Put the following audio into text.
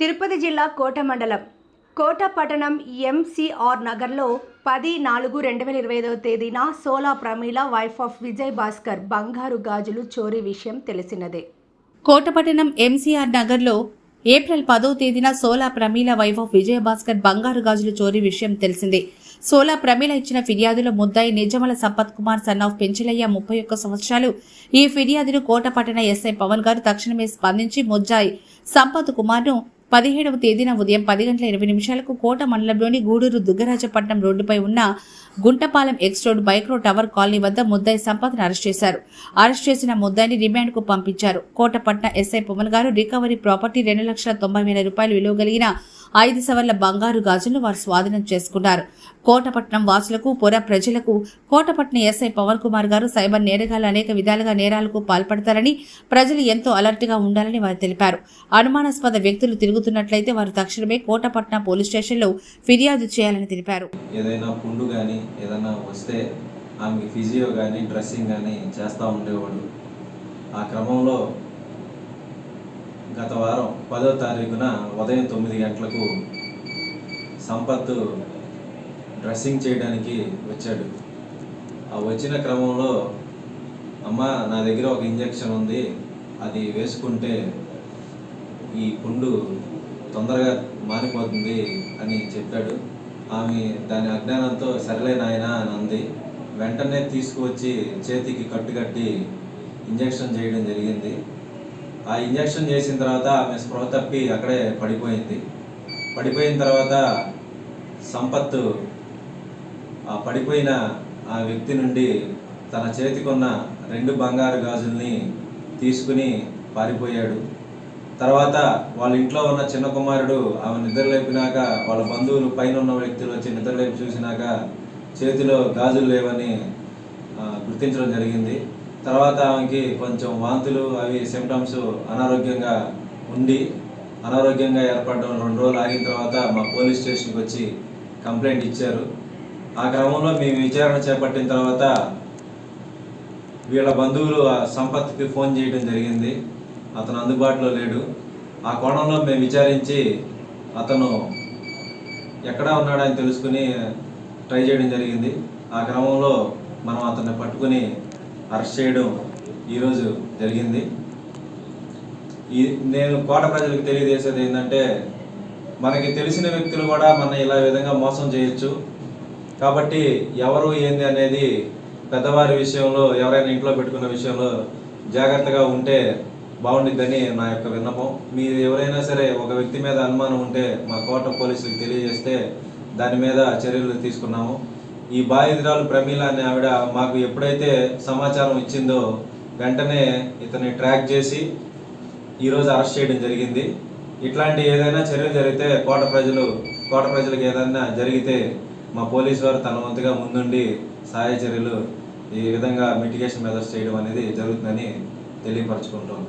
తిరుపతి జిల్లా కోట మండలం. కోట పట్టణం ఎంసీఆర్ నగర్లో పది నాలుగు రెండు వేల ఇరవై ఐదవ తేదీన సోలా ప్రమీల వైఫ్ ఆఫ్ విజయ్ భాస్కర్ బంగారు గాజులు చోరీ విషయం తెలిసినదే. కోటపట్టణం ఎంసీఆర్ నగర్లో ఏప్రిల్ పదో తేదీన సోలా ప్రమీల వైఫ్ ఆఫ్ విజయభాస్కర్ బంగారు గాజులు చోరీ విషయం తెలిసిందే. సోలా ప్రమీల ఇచ్చిన ఫిర్యాదులో ముద్దాయి నిజమల సంపత్ కుమార్ సన్ ఆఫ్ పెంచలయ్య ముప్పై ఒక్క సంవత్సరాలు. ఈ ఫిర్యాదును కోటపట్టణ ఎస్ఐ పవన్ గారు తక్షణమే స్పందించి ముద్దాయి సంపత్ కుమార్ను పదిహేడవ తేదీన ఉదయం పది గంటల ఇరవై నిమిషాలకు కోట మండలంలోని గూడూరు దుగ్గరాజపట్నం రోడ్డుపై ఉన్న Guntapalem X road micro tower colony వద్ద ముద్దాయి సంపత్ను అరెస్ట్ చేశారు. అరెస్ట్ చేసిన ముద్దాయిని రిమాండ్కు పంపించారు. కోటపట్న ఎస్ఐ పవన్ గారు రికవరీ ప్రాపర్టీ రెండు లక్షల తొంభై వేల రూపాయలు విలువ కలిగిన ఐదు సవర్ల బంగారు గాజులను వారు స్వాధీనం చేసుకున్నారు. కోటపట్నం వాసులకు పొర ప్రజలకు కోటపట్నం ఎస్ఐ పవన్ కుమార్ గారు సైబర్ నేరగాలు అనేక విధాలుగా నేరాలకు పాల్పడతారని ప్రజలు ఎంతో అలర్ట్గా ఉండాలని వారు తెలిపారు. అనుమానాస్పద వ్యక్తులు తిరుగు జరుగుతున్నట్లయితే వారు తక్షణమే కోటపట్నం పోలీస్ స్టేషన్లో ఫిర్యాదు చేయాలని తెలిపారు. ఏదైనా పుండు కానీ ఏదైనా వస్తే ఆమెకి ఫిజియో కానీ డ్రెస్సింగ్ కానీ చేస్తూ ఉండేవాడు. ఆ క్రమంలో గత వారం పదో తారీఖున ఉదయం తొమ్మిది గంటలకు సంపత్ డ్రెస్సింగ్ చేయడానికి వచ్చాడు. ఆ వచ్చిన క్రమంలో అమ్మ నా దగ్గర ఒక ఇంజెక్షన్ ఉంది. అది వేసుకుంటే ఈ పుండు తొందరగా మారిపోతుంది అని చెప్పాడు. ఆమె దాని అజ్ఞానంతో సరేలే నాయన అని అంది. వెంటనే తీసుకువచ్చి చేతికి కట్టుకట్టి ఇంజెక్షన్ చేయడం జరిగింది. ఆ ఇంజెక్షన్ చేసిన తర్వాత ఆమె స్పృహ తప్పి అక్కడే పడిపోయింది. పడిపోయిన తర్వాత సంపత్తు ఆ పడిపోయిన ఆ వ్యక్తి నుండి తన చేతికున్న రెండు బంగారు గాజుల్ని తీసుకుని పారిపోయాడు. తర్వాత వాళ్ళ ఇంట్లో ఉన్న చిన్న కుమారుడు ఆమె నిద్రలేపినాక వాళ్ళ బంధువులు పైన ఉన్న వ్యక్తులు వచ్చి నిద్రలేపి చూసినాక చేతిలో గాజులు లేవని గుర్తించడం జరిగింది. తర్వాత ఆమెకి కొంచెం వాంతులు అవి సిమ్టమ్స్ అనారోగ్యంగా ఉండి అనారోగ్యంగా ఏర్పడడం రెండు రోజులు ఆగిన తర్వాత మా పోలీస్ స్టేషన్కి వచ్చి కంప్లైంట్ ఇచ్చారు. ఆ క్రమంలో మేము విచారణ చేపట్టిన తర్వాత వీళ్ళ బంధువులు ఆ సంపత్కి ఫోన్ చేయడం జరిగింది. అతను అందుబాటులో లేడు. ఆ కోణంలో మేము విచారించి అతను ఎక్కడ ఉన్నాడని తెలుసుకుని ట్రై చేయడం జరిగింది. ఆ క్రమంలో మనం అతన్ని పట్టుకుని అరెస్ట్ చేయడం ఈరోజు జరిగింది. ఈ నేను కోట ప్రజలకు తెలియజేసేది ఏంటంటే మనకి తెలిసిన వ్యక్తులు కూడా మన ఇలా విధంగా మోసం చేయొచ్చు. కాబట్టి ఎవరు ఏంది అనేది పెద్దవారి విషయంలో ఎవరైనా ఇంట్లో పెట్టుకున్న విషయంలో జాగ్రత్తగా ఉంటే బాగుండిద్దని నా యొక్క విన్నపం. మీరు ఎవరైనా సరే ఒక వ్యక్తి మీద అనుమానం ఉంటే మా కోట పోలీసులకు తెలియజేస్తే దాని మీద చర్యలు తీసుకున్నాము. ఈ బాధితురాలు ప్రమీల అనే ఆవిడ మాకు ఎప్పుడైతే సమాచారం ఇచ్చిందో వెంటనే ఇతన్ని ట్రాక్ చేసి ఈరోజు అరెస్ట్ చేయడం జరిగింది. ఇట్లాంటి ఏదైనా చర్యలు జరిగితే కోట ప్రజలు కోట ప్రజలకు ఏదైనా జరిగితే మా పోలీసు వారు తన వంతుగా ముందుండి సహాయ చర్యలు ఈ విధంగా మిటిగేషన్ మెథడ్స్ చేయడం అనేది జరుగుతుందని తెలియపరచుకుంటున్నాను